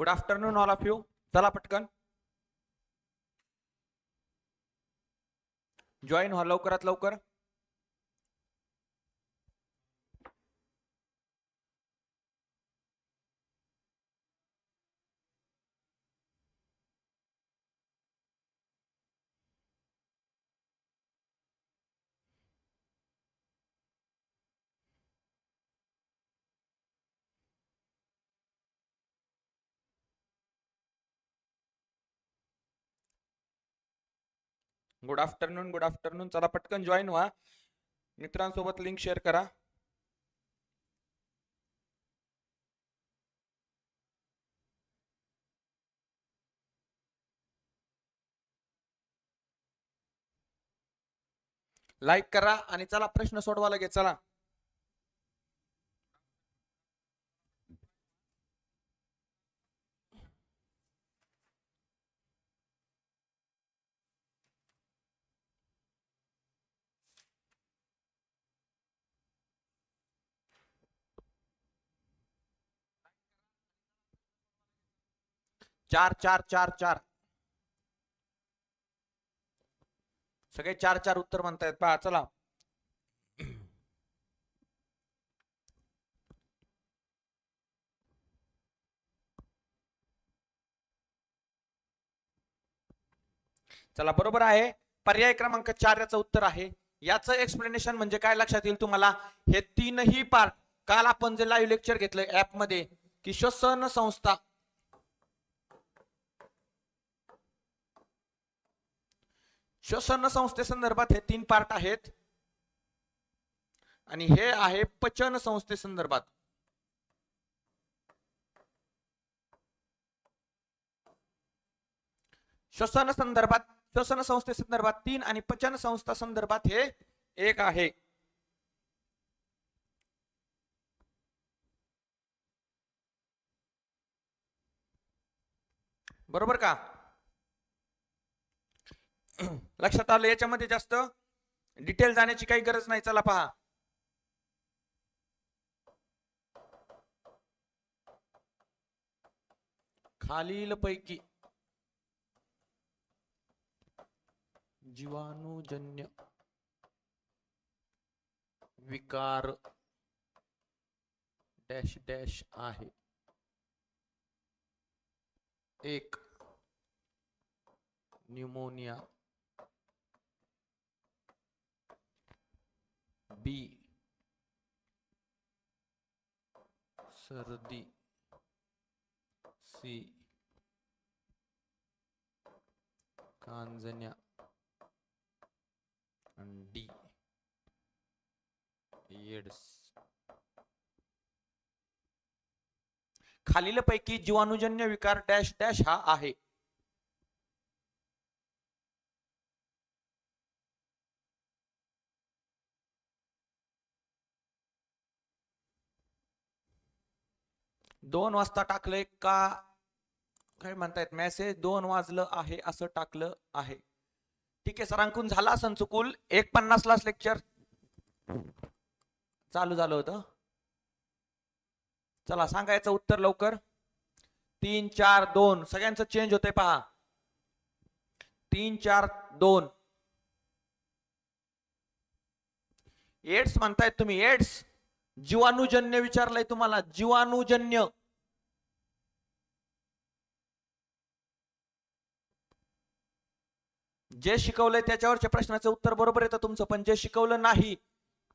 Good afternoon all of you चला पटकन. Join व्हा हो, लवकरात लवकर. गुड आफ्टरनून गुड आफ्टरनून चला पटकन जॉईन व्हा. मित्रांसोबत लिंक शेअर करा. लाईक करा आणि चला प्रश्न सोडवा लगेच चला. चार चार चार चार. सगळे चार चार उत्तर म्हणतायत. पहा चला. चला बरोबर आहे. पर्याय क्रमांक चार याचं उत्तर आहे. याचं एक्सप्लेनेशन म्हणजे काय लक्षात येईल तुम्हाला? हे तीनही पार्ट काल आपण जे लाईव्ह लेक्चर घेतलं ऍपमध्ये की श्वसन संस्था. श्वसन संस्थेसंदर्भात हे तीन पार्ट आहेत. आणि हे आहे पचन संस्थेसंदर्भात. श्वसन संदर्भात श्वसन संस्थेसंदर्भात तीन आणि पचन संस्था संदर्भात हे एक आहे. बरोबर का? लक्षात आलं? याच्यामध्ये जास्त डिटेल जाण्याची काही गरज नाही. चला पहा. खालील पैकी जीवाणूजन्य विकार डॅश डॅश आहे. एक न्यूमोनिया बी. सर्दी. सी. कांजण्या. आणि डी. एड्स खालीलपैकी जीवाणुजन्य विकार डॅश डॅश हा आहे. दोन वाजता टाकलंय का? काय म्हणतायत? मेसेज दोन वाजलं आहे असं टाकलं आहे. ठीक आहे सरांकून झाला असं चुकूल एक पन्नासलाच लेक्चर चालू झालं होतं. चला सांगायचं उत्तर लवकर. तीन चार दोन. सगळ्यांचं चेंज होतंय पहा. तीन चार दोन. एड्स म्हणतायत तुम्ही एड्स जीवाणूजन्य विचारलंय तुम्हाला. जीवाणूजन्य. जे शिकवलंय त्याच्यावरच्या प्रश्नाचं उत्तर बरोबर येतं तुमचं पण जे शिकवलं नाही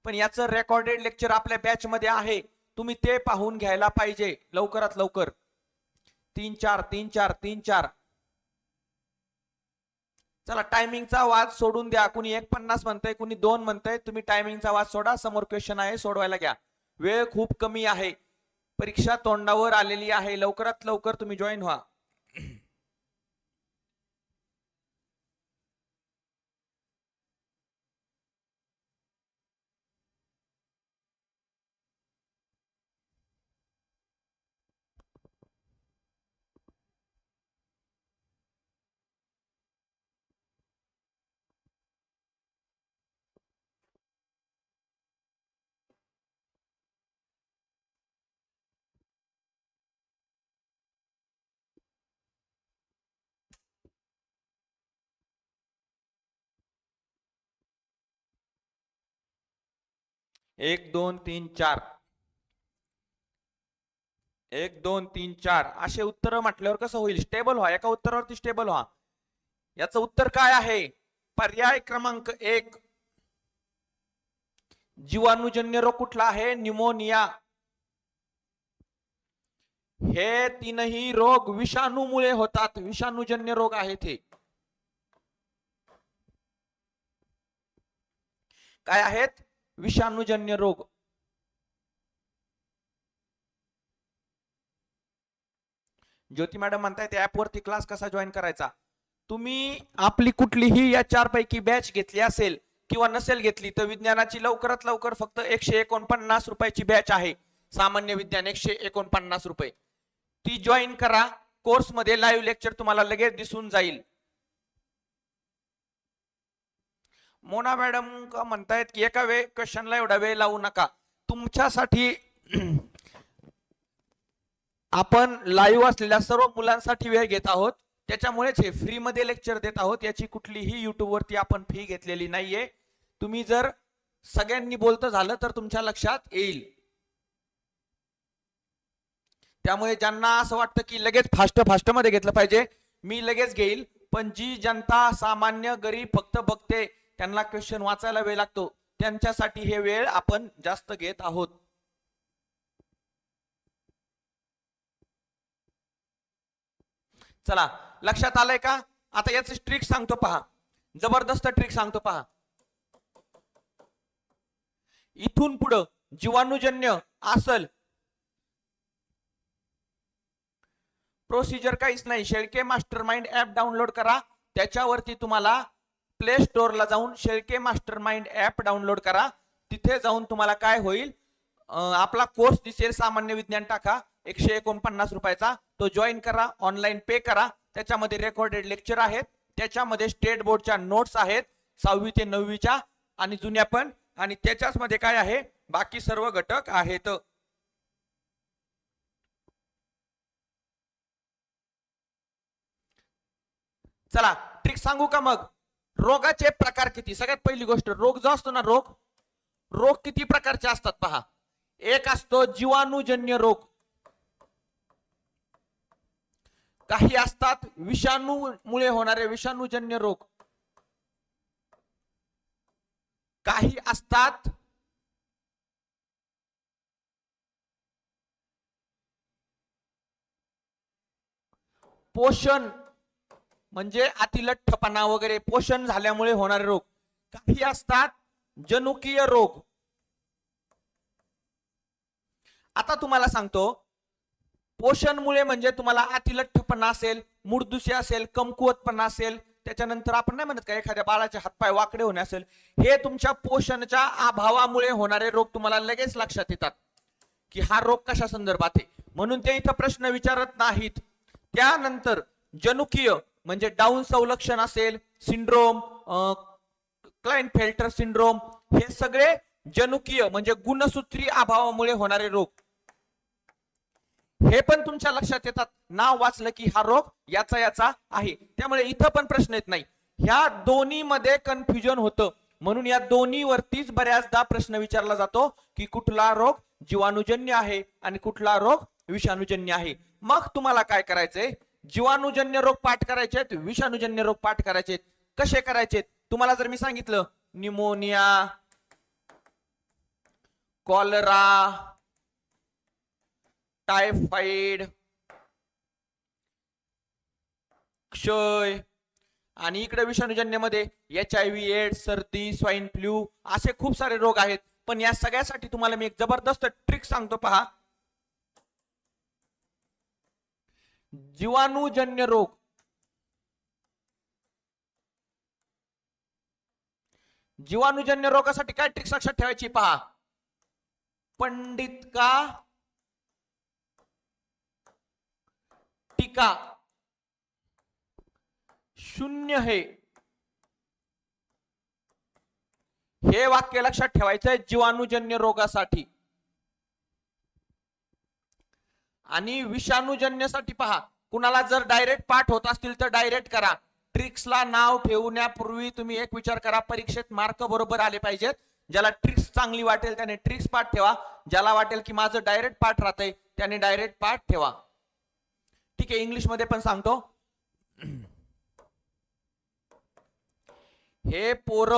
पण याचं रेकॉर्डेड लेक्चर आपल्या बॅच मध्ये आहे तुम्ही ते पाहून घ्यायला पाहिजे. लवकरात लवकर. तीन चार तीन चार तीन चार. चला टायमिंगचा वाद सोडून द्या. कुणी एक पन्नास म्हणतंय कुणी दोन म्हणतंय तुम्ही टायमिंगचा वाद सोडा. समोर क्वेश्चन आहे सोडवायला घ्या. वेळ खूप कमी आहे. परीक्षा तोंडावर आलेली आहे. लवकरात लवकर तुम्ही जॉईन व्हा. एक दोन तीन चार. एक दोन तीन चार. असे उत्तर म्हटल्यावर कसं होईल? स्टेबल व्हा. एका उत्तरावरती स्टेबल व्हा. याचं उत्तर काय आहे? पर्याय क्रमांक एक. जीवाणूजन्य रोग कुठला आहे? न्यूमोनिया हे तीनही रोग विषाणूमुळे होतात. विषाणूजन्य रोग आहेत हे. काय आहेत? विषाणूजन्य रोग. ज्योती मॅडम म्हणतायत ऍप क्लास कसा जॉईन करायचा? तुम्ही आपली कुठलीही या चार पैकी बॅच घेतली असेल किंवा नसेल घेतली तर विज्ञानाची लवकरात लवकर फक्त एकशे एकोणपन्नास रुपयाची बॅच आहे. सामान्य विज्ञान एकशे एकोणपन्नास रुपये. ती जॉईन करा. कोर्समध्ये लाईव्ह लेक्चर तुम्हाला लगेच दिसून जाईल. मोना मॅडम का म्हणतायत की एका वेळ क्वेश्चनला एवढा वेळ लावू नका. तुमच्यासाठी आपण लाईव्ह असलेल्या सर्व मुलांसाठी वेळ घेत आहोत. त्याच्यामुळेच हे फ्रीमध्ये लेक्चर देत आहोत. याची कुठलीही युट्यूबवरती आपण फी घेतलेली नाहीये. तुम्ही जर सगळ्यांनी बोलतं झालं तर तुमच्या लक्षात येईल. त्यामुळे ज्यांना असं वाटतं की लगेच फास्ट फास्टमध्ये घेतलं पाहिजे मी लगेच घेईल. पण जी जनता सामान्य गरीब फक्त बघते त्यांना क्वेश्चन वाचायला वेळ लागतो. त्यांच्यासाठी हे वेळ आपण जास्त घेत आहोत. चला लक्षात आलंय का? आता याच ट्रिक सांगतो पहा. जबरदस्त ट्रिक सांगतो पहा. इथून पुढं जीवाणूजन्य असल. प्रोसिजर काहीच नाही. Shelke master mind app download करा. त्याच्यावरती तुम्हाला प्ले स्टोअरला जाऊन Shelke master mind app download करा. तिथे जाऊन तुम्हाला काय होईल? आपला कोर्स दिसेल सामान्य विज्ञान टाका एकशे एकोणपन्नास रुपयाचा. तो जॉईन करा ऑनलाईन पे करा. त्याच्यामध्ये रेकॉर्डेड लेक्चर आहेत. त्याच्यामध्ये स्टेट बोर्डच्या नोट्स आहेत सहावी ते नववीच्या आणि जुन्या पण. आणि त्याच्याच मध्ये काय आहे? बाकी सर्व घटक आहेत. चला ट्रिक सांगू का मग? रोगाचे प्रकार किती? सगळ्यात पहिली गोष्ट रोग जो असतो ना रोग रोग किती प्रकारचे असतात पहा. एक असतो जीवाणूजन्य रोग. काही असतात विषाणूमुळे होणारे विषाणूजन्य रोग. काही असतात पोषण म्हणजे अतिलठ्ठपणा वगैरे पोषण झाल्यामुळे होणारे रोग. काही असतात जनुकीय रोग. आता तुम्हाला सांगतो पोषणमुळे म्हणजे तुम्हाला अतिलठ्ठपणा असेल मुडदुशी असेल कमकुवतपणा असेल त्याच्यानंतर आपण नाही म्हणत का एखाद्या बाळाचे हातपाय वाकडे होणे असेल हे तुमच्या पोषणच्या अभावामुळे होणारे रोग तुम्हाला लगेच लक्षात येतात. की हा रोग कशा संदर्भात आहे? म्हणून ते इथं प्रश्न विचारत नाहीत. त्यानंतर जनुकीय म्हणजे डाऊन संलक्षण असेल सिंड्रोम क्लाइंट फेल्टर सिंड्रोम हे सगळे जनुकीय म्हणजे गुणसूत्री अभावामुळे होणारे रोग. हे पण तुमच्या लक्षात येतात. नाव वाचलं की हा रोग याचा याचा आहे. त्यामुळे इथं पण प्रश्न येत नाही. ह्या दोन्ही मध्ये कन्फ्युजन होतं. म्हणून या दोन्ही वरतीच बऱ्याचदा प्रश्न विचारला जातो की कुठला रोग जीवाणूजन्य आहे आणि कुठला रोग विषाणूजन्य आहे. मग तुम्हाला काय करायचंय? जीवाणूजन्य रोग पाठ करायचे आहेत विषाणूजन्य रोग पाठ करायचे आहेत. कसे करायचे तुम्हाला जर मी सांगितलं निमोनिया कॉलरा टायफॉइड क्षय आणि इकडे विषाणूजन्यमध्ये एच आय व्ही एड्स सर्दी स्वाईन फ्लू असे खूप सारे रोग आहेत. पण या सगळ्यासाठी तुम्हाला मी एक जबरदस्त ट्रिक सांगतो पहा. जीवाणूजन्य रोग. जीवाणूजन्य रोगासाठी काय ट्रिक्स लक्षात ठेवायची पहा. पंडित का? टीका. शून्य हे. हे वाक्य लक्षात ठेवायचं आहे जीवाणूजन्य रोगासाठी. आणि विषाणूजन्यसाठी पहा. कुणाला जर डायरेक्ट पाठ होत असतील तर डायरेक्ट करा. ट्रिक्सला नाव ठेवण्यापूर्वी तुम्ही एक विचार करा. परीक्षेत मार्क बरोबर आले पाहिजेत. ज्याला ट्रिक्स चांगली वाटेल त्याने ट्रिक्स पाठ ठेवा. ज्याला वाटेल की माझं डायरेक्ट पाठ राहतंय त्याने डायरेक्ट पाठ ठेवा. ठीक आहे इंग्लिशमध्ये पण सांगतो. हे पोर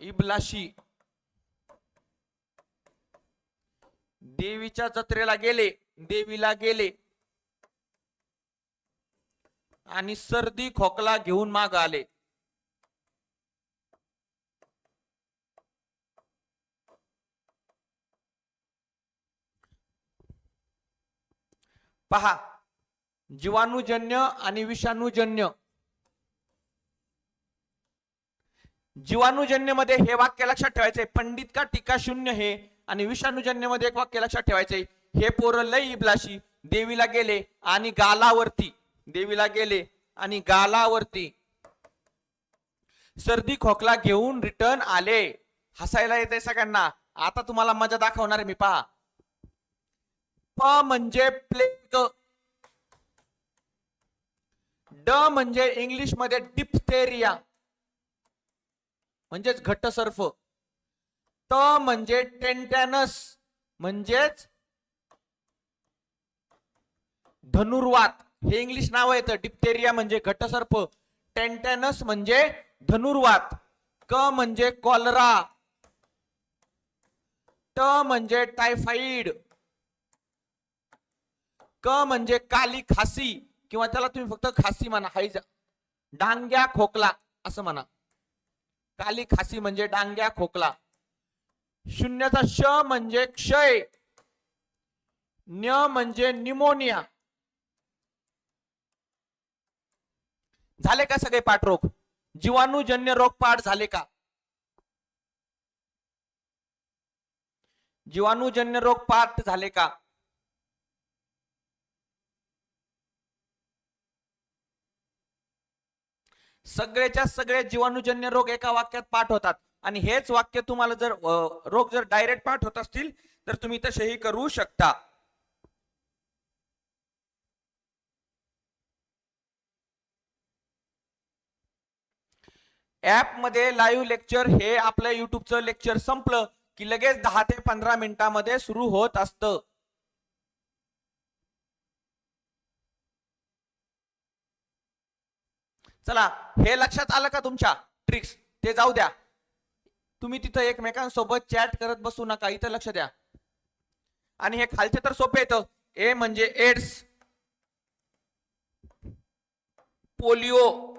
इबलाशी देवीच्या जत्रेला गेले देवीला गेले. आणि सर्दी खोकला घेऊन माग आले. पहा जीवाणूजन्य आणि विषाणूजन्य. जीवाणूजन्यमध्ये हे वाक्य लक्षात ठेवायचंय पंडित का टीका शून्य हे? आणि विषाणूजन्यमध्ये एक वाक्य लक्षात ठेवायचंय. हे पोरं लय इबलाशी देवीला गेले आणि गालावरती देवीला गेले आणि गालावरती. सर्दी खोकला घेऊन रिटर्न आले. हसायला येते सगळ्यांना. आता तुम्हाला मजा दाखवणार मी पहा. प म्हणजे प्लेग ड म्हणजे इंग्लिशमध्ये डिप्थेरिया म्हणजेच घट्टसर्फ. त म्हणजे टेंटॅनस म्हणजेच धनुर्वात. हे इंग्लिश नाव येतं डिप्टेरिया म्हणजे घटसर्प. टेंटॅनस म्हणजे धनुर्वात. क म्हणजे कॉलरा. ट म्हणजे टायफाईड. क म्हणजे काली खासी किंवा त्याला तुम्ही फक्त खासी म्हणा हायजा डांग्या खोकला असं म्हणा. काली खासी म्हणजे डांग्या खोकला. शून्याचा श म्हणजे क्षय. न्य म्हणजे निमोनिया. झाले का सगळे पाठरोग? जीवाणूजन्य रोग पाठ झाले का? जीवाणूजन्य रोग पाठ झाले का? सगळेच्या सगळे जीवाणूजन्य रोग एका वाक्यात पाठ होतात. आणि हेच वाक्य तुम्हाला जर रोग जर डायरेक्ट पाठ होत असतील तर तुम्ही तसेही करू शकता. ऍपमध्ये लाईव्ह लेक्चर हे आपलं युट्यूबचं लेक्चर संपलं की लगेच दहा ते पंधरा मिनिटांमध्ये सुरू होत असतं. चला हे लक्षात आलं का तुमच्या? ट्रिक्स ते जाऊ द्या. तुम्ही तिथं एकमेकांसोबत चॅट करत बसू नका. इथं लक्ष द्या. आणि हे खालचे तर सोपे येतं हो. ए म्हणजे एड्स. पोलिओ.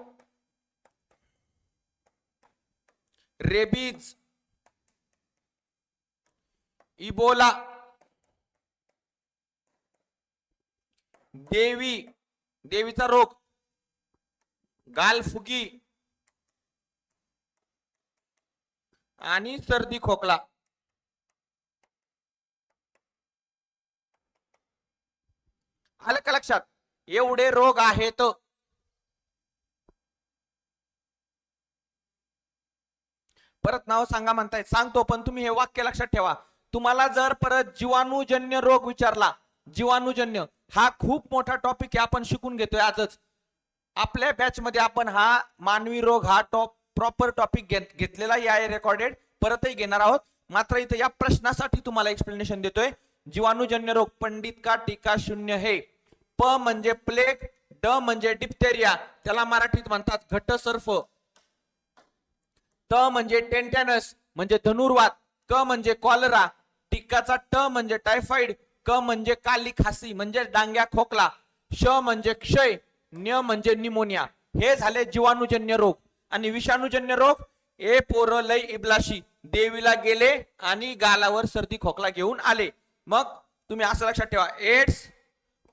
रेबीज. इबोला. देवी. देवीचा रोग. गालफुगी. आणि सर्दी खोकला. आलं का लक्षात एवढे रोग आहेत. परत नाव सांगा म्हणताय सांगतो पण तुम्ही हे वाक्य लक्षात ठेवा. तुम्हाला जर परत जीवाणूजन्य रोग विचारला जीवाणूजन्य हा खूप मोठा टॉपिक आहे आपण शिकून घेतोय आजच. आपल्या बॅच मध्ये आपण हा मानवी रोग हा टॉप प्रॉपर टॉपिक घेतलेला आहे रेकॉर्डेड परतही घेणार आहोत. मात्र इथे या प्रश्नासाठी तुम्हाला एक्सप्लेनेशन देतोय. जीवाणूजन्य रोग पंडित का टीका शून्य हे. प म्हणजे प्लेग ड म्हणजे डिप्थेरिया त्याला मराठीत म्हणतात घटसर्फ त म्हणजे टेंटॅनस म्हणजे धनुर्वात. क म्हणजे कॉलरा टिक्काचा ट म्हणजे टायफॉइड क म्हणजे काली खासी म्हणजे डांग्या खोकला. श म्हणजे क्षय. न्य म्हणजे निमोनिया. हे झाले जीवाणूजन्य रोग. आणि विषाणूजन्य रोग ए पोर लय इबलाशी. देवीला गेले आणि गालावर सर्दी खोकला घेऊन आले. मग तुम्ही असं लक्षात ठेवा एड्स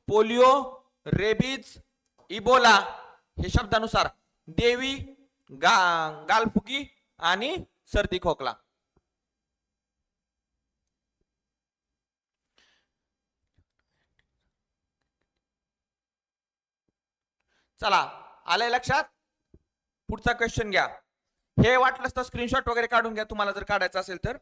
पोलिओ रेबीज इबोला हे शब्दानुसार देवी गा गालफुगी आणि सर्दी खोकला. चला आलंय लक्षात? पुढचा क्वेश्चन घ्या. हे वाटलंच तर स्क्रीनशॉट वगैरे काढून घ्या. तुम्हाला जर काढायचं असेल तर.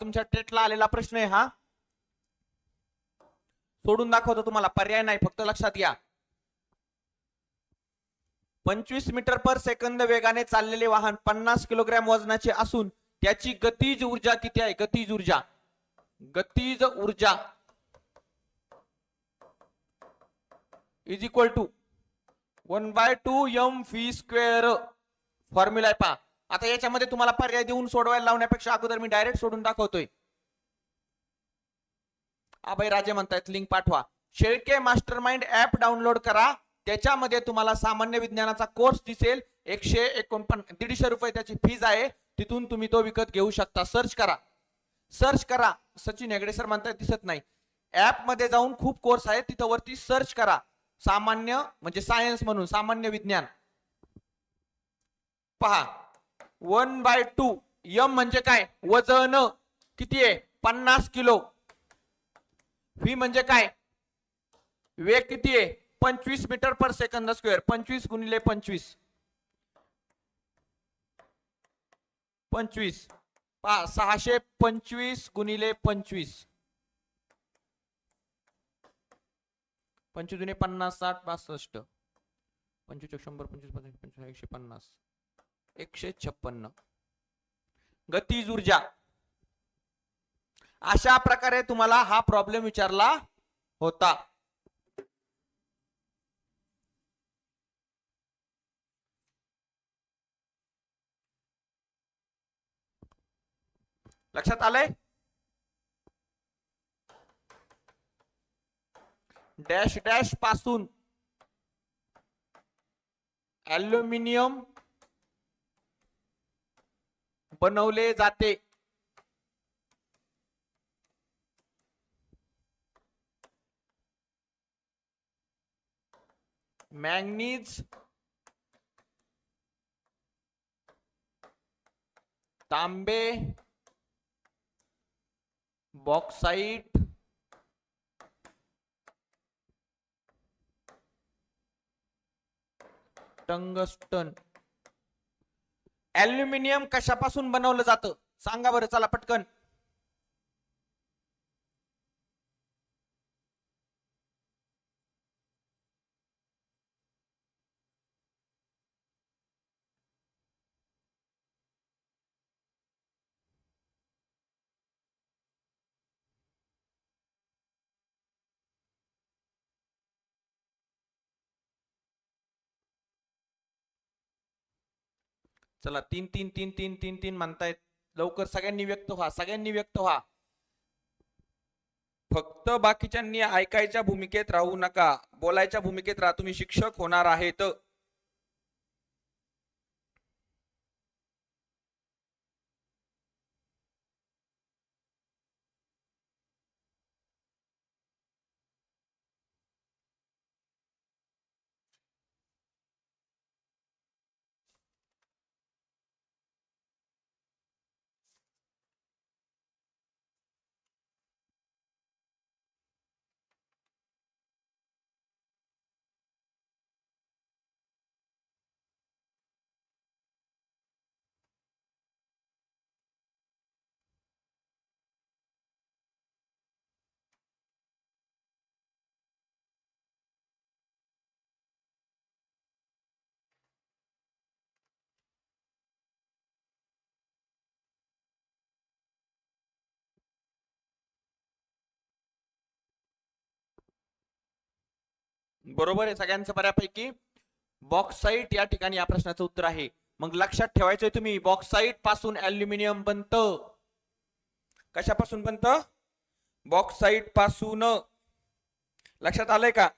तुमच्या टेटला आलेला प्रश्न आहे हा. सोडून दाखवतो तुम्हाला पर्याय नाही फक्त लक्षात घ्या. पंचवीस मीटर पर सेकंद वेगाने चाललेले वाहन पन्नास किलोग्रॅम वजनाचे असून त्याची गतीज ऊर्जा किती आहे? गतीज ऊर्जा. गतीज ऊर्जा. Is equal to one by two M V square formula आहे पहा. आता याच्यामध्ये तुम्हाला पर्याय देऊन सोडवायला लावण्यापेक्षा अगोदर मी डायरेक्ट सोडून दाखवतोय. अभय राजे म्हणतायत लिंक पाठवा. Shelke master mind app download करा. त्याच्यामध्ये तुम्हाला सामान्य विज्ञानाचा कोर्स दिसेल. एकशे एकोणपन्न दीडशे रुपये त्याची फीज आहे. तिथून तुम्ही तो विकत घेऊ शकता. सर्च करा. सर्च करा. सचिन हेगडे सर म्हणतायत दिसत नाही. ऍपमध्ये जाऊन खूप कोर्स आहे तिथं वरती सर्च करा. सामान्य म्हणजे सायन्स म्हणून सामान्य विज्ञान. पहा. वन बाय टू यम म्हणजे काय? वजन किती आहे? पन्नास किलो. व्ही म्हणजे काय? वेग किती आहे? पंचवीस मीटर पर सेकंद स्क्वेअर. पंचवीस गुणिले पंचवीस. पंचवीस. पहा सहाशे पंचवीस गुणिले पंचवीस. पंचवीस दुने पन्नास साठ पासष्ट पंचवीस शंभर पंचवीस पंचवीस एकशे पन्नास. एकशे छप्पन्न. गतीज ऊर्जा. अशा प्रकारे तुम्हाला हा प्रॉब्लेम विचारला होता. लक्षात आलंय? डॅश डॅशपासून ॲल्युमिनियम बनवले जाते. मॅंगनीज तांबे बॉक्साईट टंगस्टन. ॲल्युमिनियम कशापासून बनवलं जातं? सांगा बरं चला पटकन. चला तीन तीन तीन तीन तीन तीन म्हणतायत. लवकर सगळ्यांनी व्यक्त व्हा सगळ्यांनी व्यक्त व्हा. फक्त बाकीच्यांनी ऐकायच्या भूमिकेत राहू नका. बोलायच्या भूमिकेत राहा. तुम्ही शिक्षक होणार आहेत. बरोबर आहे सगळ्यांचं बऱ्यापैकी. बॉक्साईट या ठिकाणी या प्रश्नाचं उत्तर आहे. मग लक्षात ठेवायचंय तुम्ही बॉक्साईटपासून अल्युमिनियम बनत. कशापासून बनत? बॉक्साईटपासून. लक्षात आलंय का?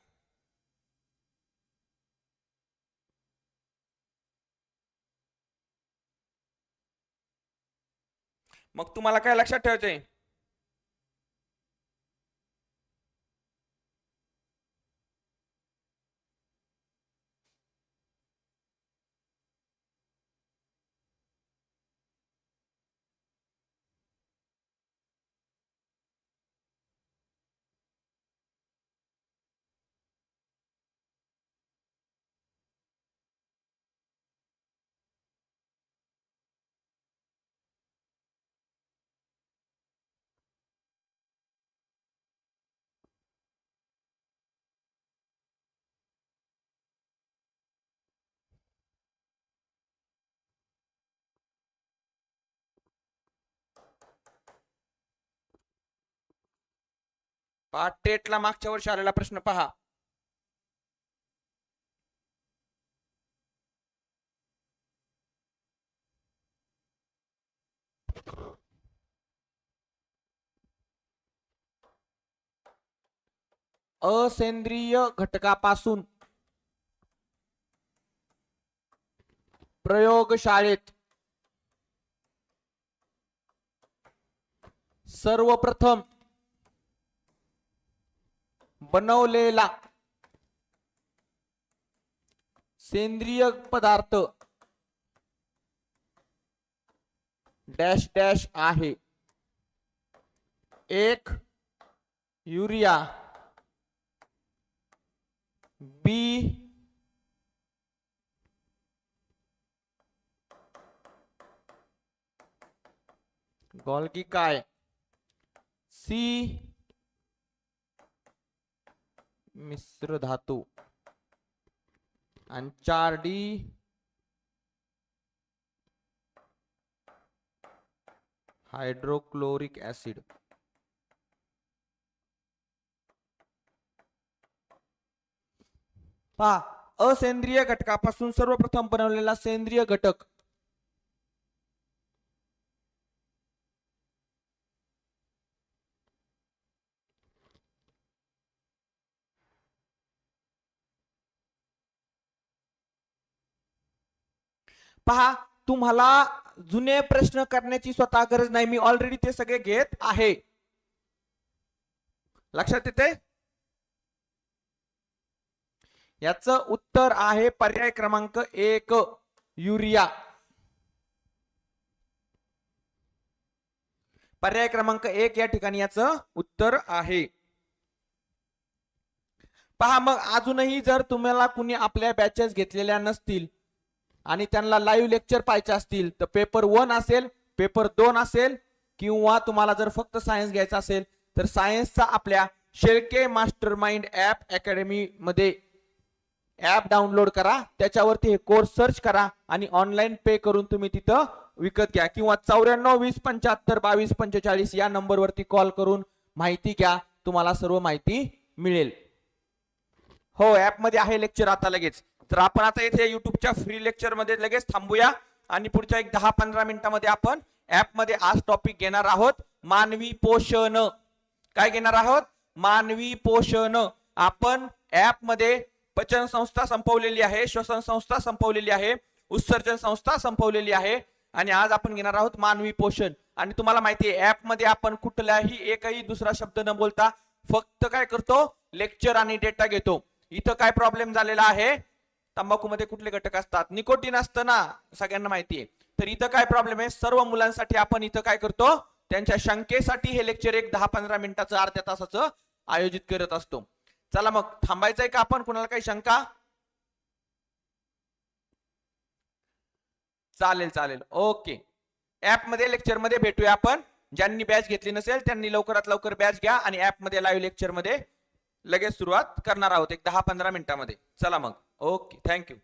मग तुम्हाला काय लक्षात ठेवायचंय? पहा टेटला मागच्या वर्षी आलेला प्रश्न पहा. असेंद्रिय घटकापासून प्रयोगशाळेत सर्वप्रथम बनवलेला. सेंद्रिय पदार्थ. डॅश डॅश आहे. एक युरिया. बी गॉल्गी काय? सी मिश्र धातू. आणि चार डी हायड्रोक्लोरिक ऍसिड पहा असेंद्रिय घटकापासून सर्वप्रथम बनवलेला सेंद्रिय घटक. पहा तुम्हाला जुने प्रश्न करण्याची स्वतः गरज नाही. मी ऑलरेडी ते सगळे घेत आहे. लक्षात येते याच उत्तर आहे पर्याय क्रमांक एक युरिया. पर्याय क्रमांक एक या ठिकाणी याच उत्तर आहे. पहा मग अजूनही जर तुम्हाला कुणी आपल्या बॅचेस घेतलेल्या नसतील आणि त्यांना लाईव्ह लेक्चर पाहिजे असतील तर पेपर वन असेल पेपर दोन असेल किंवा तुम्हाला जर फक्त सायन्स घ्यायचा असेल तर सायन्सचा आपल्या शेळके मास्टर माइंड ऍप अकॅडमीमध्ये ऍप डाउनलोड करा. त्याच्यावरती हे कोर्स सर्च करा आणि ऑनलाईन पे करून तुम्ही तिथं विकत घ्या. किंवा चौऱ्याण्णव वीस पंच्याहत्तर बावीस पंचेचाळीस या नंबरवरती कॉल करून माहिती घ्या. तुम्हाला सर्व माहिती मिळेल. हो ऍपमध्ये आहे लेक्चर आता लगेच. तर आपण आता इथे युट्यूबच्या फ्री लेक्चरमध्ये लगेच थांबूया. आणि पुढच्या एक दहा पंधरा मिनिटामध्ये आपण ॲपमध्ये आज टॉपिक घेणार आहोत मानवी पोषण. काय घेणार आहोत? मानवी पोषण. आपण ॲपमध्ये पचन संस्था संपवलेली आहे श्वसन संस्था संपवलेली आहे उत्सर्जन संस्था संपवलेली आहे. आणि आज आपण घेणार आहोत मानवी पोषण. आणि तुम्हाला माहिती आहे ॲपमध्ये आपण कुठलाही एकही दुसरा शब्द न बोलता फक्त काय करतो? लेक्चर आणि डेटा घेतो. इथं काय प्रॉब्लेम झालेला आहे? तंबाखूमध्ये कुठले घटक असतात? निकोटीन असतं ना सगळ्यांना माहिती आहे. तर इथं काय प्रॉब्लेम आहे? सर्व मुलांसाठी आपण इथं काय करतो? त्यांच्या शंकेसाठी हे लेक्चर एक दहा पंधरा मिनिटाचं अर्ध्या तासाचं आयोजित करत असतो. चला मग थांबायचंय का आपण? कुणाला काही शंका? चालेल चालेल. ओके. ऍपमध्ये लेक्चरमध्ये भेटूया आपण. ज्यांनी बॅच घेतली नसेल त्यांनी लवकरात लवकर बॅच घ्या आणि ऍपमध्ये लाईव्ह लेक्चरमध्ये लगेच सुरुवात करणार आहोत एक दहा पंधरा मिनिटामध्ये. चला मग. Okay thank you